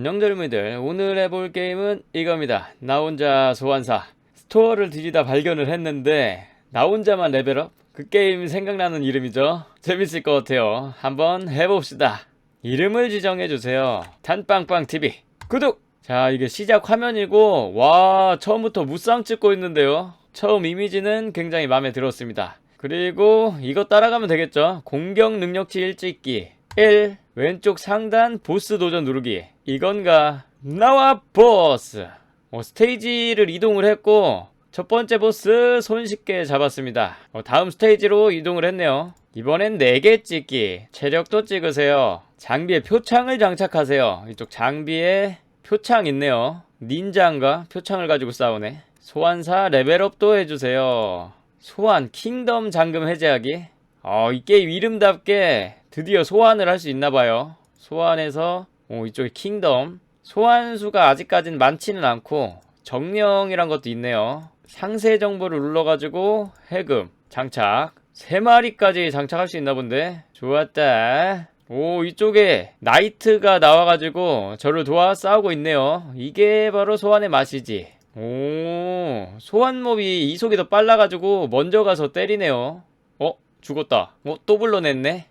안녕 젊은이들 오늘 해볼 게임은 이겁니다. 나 혼자 소환사. 스토어를 뒤지다 발견을 했는데 나 혼자만 레벨업? 그 게임 생각나는 이름이죠? 재밌을 것 같아요. 한번 해봅시다. 이름을 지정해주세요. 단빵빵TV 구독! 자 이게 시작 화면이고 와 처음부터 무쌍 찍고 있는데요. 처음 이미지는 굉장히 마음에 들었습니다. 그리고 이거 따라가면 되겠죠? 공격 능력치 일찍기. 1 왼쪽 상단 보스 도전 누르기. 이건가? 나와 보스. 어, 스테이지를 이동을 했고 첫 번째 보스 손쉽게 잡았습니다. 어, 다음 스테이지로 이동을 했네요. 이번엔 4개 찍기. 체력도 찍으세요. 장비에 표창을 장착하세요. 이쪽 장비에 표창 있네요. 닌자인가? 표창을 가지고 싸우네. 소환사 레벨업도 해주세요. 소환 킹덤 잠금 해제하기 어, 이 게임 이름답게 드디어 소환을 할 수 있나봐요. 소환해서, 오, 이쪽에 킹덤. 소환수가 아직까진 많지는 않고, 정령이란 것도 있네요. 상세 정보를 눌러가지고, 해금, 장착. 세 마리까지 장착할 수 있나 본데? 좋았다. 오, 이쪽에 나이트가 나와가지고, 저를 도와 싸우고 있네요. 이게 바로 소환의 맛이지. 오, 소환몹이 이속이 더 빨라가지고, 먼저 가서 때리네요. 어? 죽었다. 어? 또 불러냈네?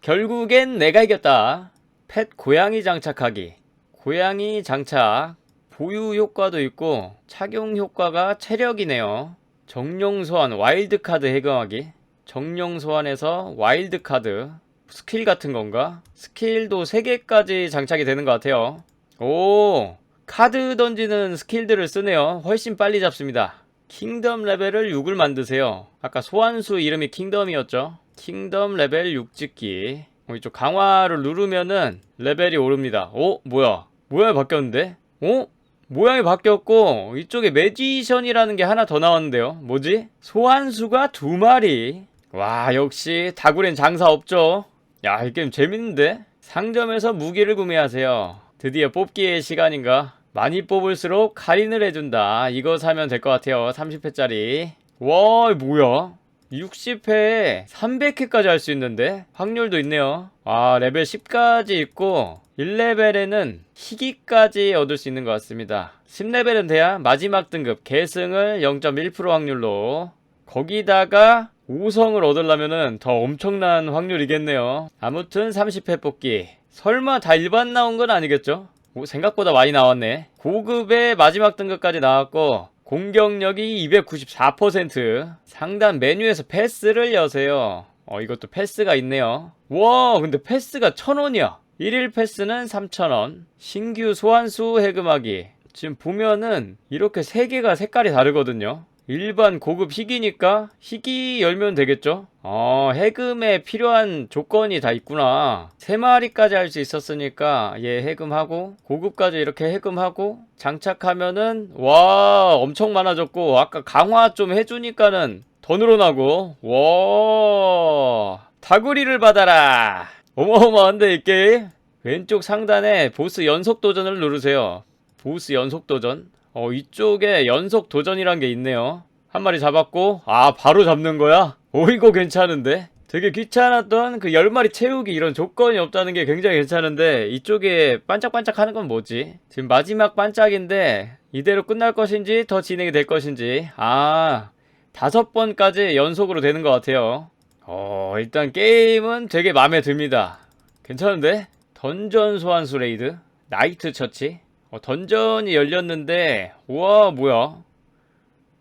결국엔 내가 이겼다. 펫 고양이 장착하기. 고양이 장착. 보유 효과도 있고 착용 효과가 체력이네요. 정령 소환 와일드 카드 해금하기. 정령 소환에서 와일드 카드. 스킬 같은 건가? 스킬도 3개까지 장착이 되는 것 같아요. 오! 카드 던지는 스킬들을 쓰네요. 훨씬 빨리 잡습니다. 킹덤 레벨을 6을 만드세요. 아까 소환수 이름이 킹덤이었죠. 킹덤 레벨 6 찍기. 어, 이쪽 강화를 누르면은 레벨이 오릅니다. 어? 뭐야? 모양이 바뀌었는데? 어? 모양이 바뀌었고 이쪽에 매지션이라는 게 하나 더 나왔는데요. 뭐지? 소환수가 두 마리. 와 역시 다구렌 장사 없죠. 야 이 게임 재밌는데? 상점에서 무기를 구매하세요. 드디어 뽑기의 시간인가? 많이 뽑을수록 할인을 해준다. 이거 사면 될 것 같아요. 30회짜리. 와, 뭐야? 60회에 300회까지 할 수 있는데? 확률도 있네요. 아, 레벨 10까지 있고, 1레벨에는 희귀까지 얻을 수 있는 것 같습니다. 10레벨은 돼야 마지막 등급 계승을 0.1% 확률로, 거기다가 5성을 얻으려면은 더 엄청난 확률이겠네요. 아무튼 30회 뽑기. 설마 다 일반 나온 건 아니겠죠? 오, 생각보다 많이 나왔네. 고급의 마지막 등급까지 나왔고 공격력이 294% 상단 메뉴에서 패스를 여세요. 어 이것도 패스가 있네요. 와 근데 패스가 1000원이야. 1일 패스는 3000원. 신규 소환수 해금하기. 지금 보면은 이렇게 3개가 색깔이 다르거든요. 일반 고급 희귀니까 희귀 열면 되겠죠? 어, 해금에 필요한 조건이 다 있구나. 세 마리까지 할 수 있었으니까 얘 해금하고 고급까지 이렇게 해금하고 장착하면은 와 엄청 많아졌고 아까 강화 좀 해주니까는 더 늘어나고 와 다구리를 받아라. 어마어마한데 이 게임. 왼쪽 상단에 보스 연속 도전을 누르세요. 보스 연속 도전. 어, 이쪽에 연속 도전이란 게 있네요. 한 마리 잡았고, 아, 바로 잡는 거야? 오, 이거 괜찮은데? 되게 귀찮았던 그 10마리 채우기 이런 조건이 없다는 게 굉장히 괜찮은데, 이쪽에 반짝반짝 하는 건 뭐지? 지금 마지막 반짝인데, 이대로 끝날 것인지 더 진행이 될 것인지, 아, 다섯 번까지 연속으로 되는 것 같아요. 어, 일단 게임은 되게 마음에 듭니다. 괜찮은데? 던전 소환수 레이드, 나이트 처치, 어, 던전이 열렸는데 우와 뭐야?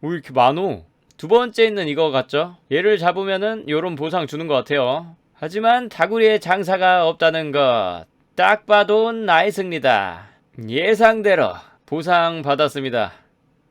왜 이렇게 많어? 두 번째 있는 이거 같죠? 얘를 잡으면은 요런 보상 주는 것 같아요. 하지만 다구리의 장사가 없다는 것. 딱 봐도 나의 승리다. 예상대로 보상 받았습니다.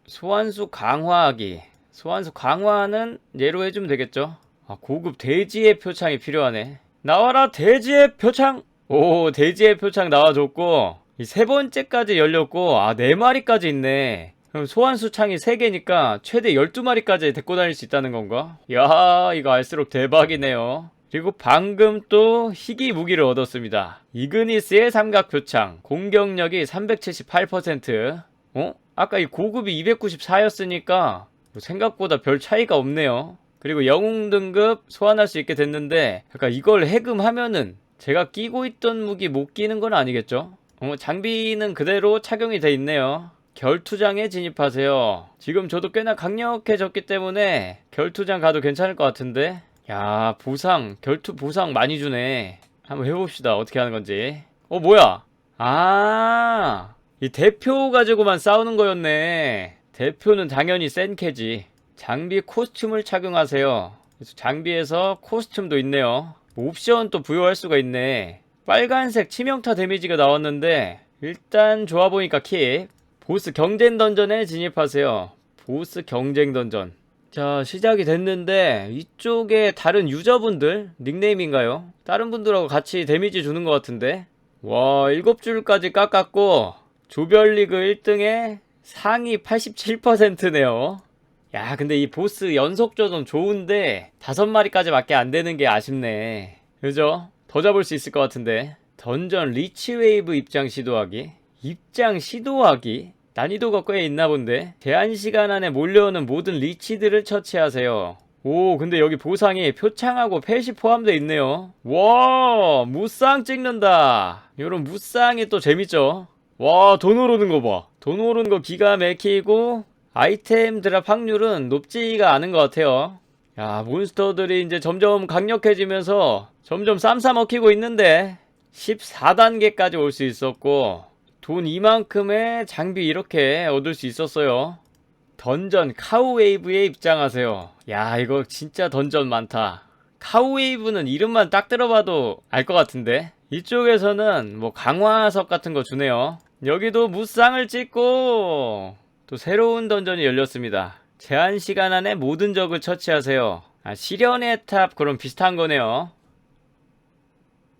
소환수 강화하기. 소환수 강화는 얘로 해주면 되겠죠? 아, 고급 대지의 표창이 필요하네. 나와라 대지의 표창! 오 대지의 표창 나와줬고 이 세 번째까지 열렸고 아 네 마리까지 있네 그럼 소환수 창이 3개니까 최대 12마리까지 데리고 다닐 수 있다는 건가? 야 이거 알수록 대박이네요 그리고 방금 또 희귀 무기를 얻었습니다 이그니스의 삼각표창 공격력이 378% 어? 아까 이 고급이 294였으니까 생각보다 별 차이가 없네요 그리고 영웅 등급 소환할 수 있게 됐는데 약간 이걸 해금하면은 제가 끼고 있던 무기 못 끼는 건 아니겠죠? 어, 장비는 그대로 착용이 돼 있네요. 결투장에 진입하세요. 지금 저도 꽤나 강력해졌기 때문에 결투장 가도 괜찮을 것 같은데. 야, 보상, 결투 보상 많이 주네. 한번 해봅시다. 어떻게 하는 건지. 어, 뭐야? 아, 이 대표 가지고만 싸우는 거였네. 대표는 당연히 센 캐지. 장비 코스튬을 착용하세요. 장비에서 코스튬도 있네요. 옵션 또 부여할 수가 있네. 빨간색 치명타 데미지가 나왔는데 일단 좋아 보니까 킵. 보스 경쟁 던전에 진입하세요. 보스 경쟁 던전. 자, 시작이 됐는데 이쪽에 다른 유저분들 닉네임인가요? 다른 분들하고 같이 데미지 주는 것 같은데. 와, 7줄까지 깎았고 조별리그 1등에 상위 87%네요. 야, 근데 이 보스 연속조좀 좋은데 다섯 마리까지 밖에 안 되는 게 아쉽네. 그죠? 더 잡을 수 있을 것 같은데. 던전 리치 웨이브 입장 시도하기. 입장 시도하기. 난이도가 꽤 있나 본데. 제한 시간 안에 몰려오는 모든 리치들을 처치하세요. 오, 근데 여기 보상이 표창하고 펫이 포함되어 있네요. 와, 무쌍 찍는다. 요런 무쌍이 또 재밌죠? 와, 돈 오르는 거 봐. 돈 오르는 거 기가 막히고, 아이템 드랍 확률은 높지가 않은 것 같아요. 야, 몬스터들이 이제 점점 강력해지면서 점점 쌈싸 먹히고 있는데 14단계까지 올 수 있었고 돈 이만큼의 장비 이렇게 얻을 수 있었어요. 던전 카우웨이브에 입장하세요. 야, 이거 진짜 던전 많다. 카우웨이브는 이름만 딱 들어봐도 알 것 같은데 이쪽에서는 뭐 강화석 같은 거 주네요. 여기도 무쌍을 찍고 또 새로운 던전이 열렸습니다. 제한 시간 안에 모든 적을 처치하세요. 아, 시련의 탑 그런 비슷한 거네요.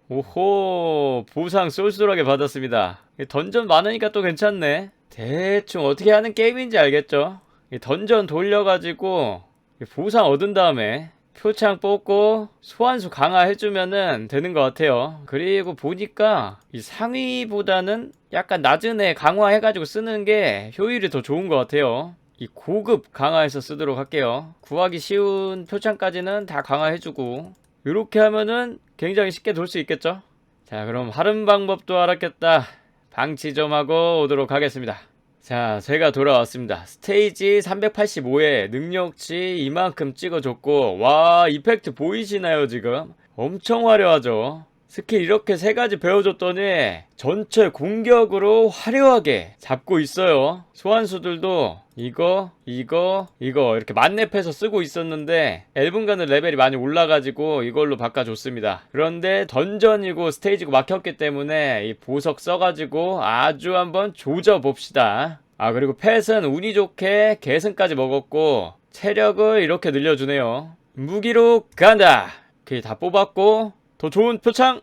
오호 보상 쏠쏠하게 받았습니다. 이 던전 많으니까 또 괜찮네. 대충 어떻게 하는 게임인지 알겠죠? 이 던전 돌려가지고 이 보상 얻은 다음에 표창 뽑고 소환수 강화해주면은 되는 것 같아요. 그리고 보니까 이 상위보다는 약간 낮은 애 강화해가지고 쓰는 게 효율이 더 좋은 것 같아요. 이 고급 강화해서 쓰도록 할게요. 구하기 쉬운 표창까지는 다 강화해주고 이렇게 하면은 굉장히 쉽게 돌 수 있겠죠? 자 그럼 하는 방법도 알았겠다. 방치 좀 하고 오도록 하겠습니다. 자, 제가 돌아왔습니다. 스테이지 385에 능력치 이만큼 찍어줬고, 와, 이펙트 보이시나요, 지금? 엄청 화려하죠? 스킬 이렇게 세 가지 배워줬더니 전체 공격으로 화려하게 잡고 있어요. 소환수들도 이거, 이거, 이거 이렇게 만렙해서 쓰고 있었는데 엘분간의 레벨이 많이 올라가지고 이걸로 바꿔줬습니다. 그런데 던전이고 스테이지고 막혔기 때문에 이 보석 써가지고 아주 한번 조져봅시다. 아 그리고 펫은 운이 좋게 계승까지 먹었고 체력을 이렇게 늘려주네요. 무기로 간다. 오케이 다 뽑았고 더 좋은 표창.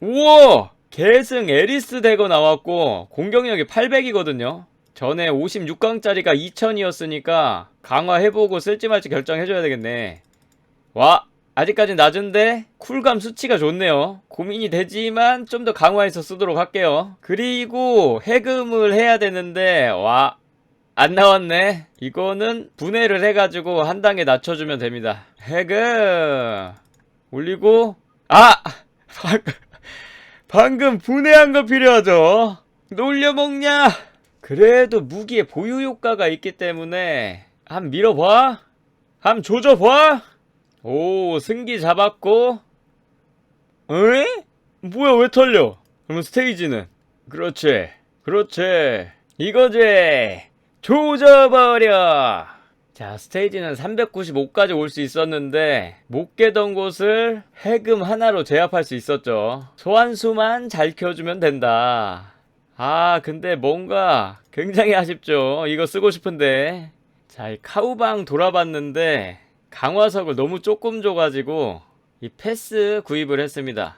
우와! 계승 에리스 대거 나왔고 공격력이 800이거든요. 전에 56강짜리가 2000이었으니까 강화해보고 쓸지 말지 결정해줘야 되겠네. 와 아직까지 낮은데 쿨감 수치가 좋네요. 고민이 되지만 좀 더 강화해서 쓰도록 할게요. 그리고 해금을 해야 되는데 와 안 나왔네. 이거는 분해를 해가지고 한 단계 낮춰주면 됩니다. 해금 올리고 아! 방금, 분해한 거 필요하죠? 놀려먹냐? 그래도 무기에 보유 효과가 있기 때문에 한 밀어봐. 한 조져봐. 오 승기 잡았고. 에? 뭐야 왜 털려? 그러면 스테이지는? 그렇지 그렇지. 이거지. 조져버려 자, 스테이지는 395까지 올 수 있었는데 못 깨던 곳을 해금 하나로 제압할 수 있었죠. 소환수만 잘 켜주면 된다. 아, 근데 뭔가 굉장히 아쉽죠. 이거 쓰고 싶은데. 자, 이 카우방 돌아봤는데 강화석을 너무 조금 줘가지고 이 패스 구입을 했습니다.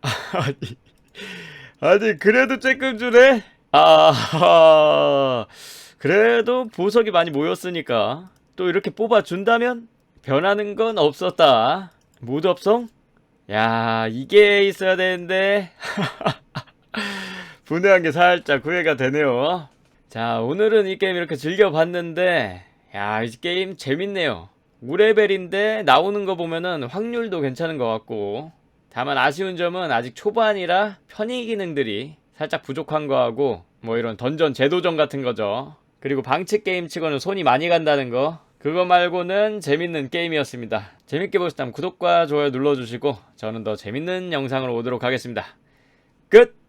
아니, 아니 그래도 조금 주네? 아, 그래도 보석이 많이 모였으니까 또 이렇게 뽑아준다면 변하는 건 없었다. 없성? 야, 이게 있어야 되는데. 분해한 게 살짝 후회가 되네요. 자, 오늘은 이 게임 이렇게 즐겨봤는데, 야, 이 게임 재밌네요. 5레벨인데 나오는 거 보면은 확률도 괜찮은 것 같고, 다만 아쉬운 점은 아직 초반이라 편의 기능들이 살짝 부족한 거하고 뭐 이런 던전 제도전 같은 거죠. 그리고 방치 게임 치고는 손이 많이 간다는 거. 그거 말고는 재밌는 게임이었습니다. 재밌게 보셨다면 구독과 좋아요 눌러주시고 저는 더 재밌는 영상으로 오도록 하겠습니다. 끝!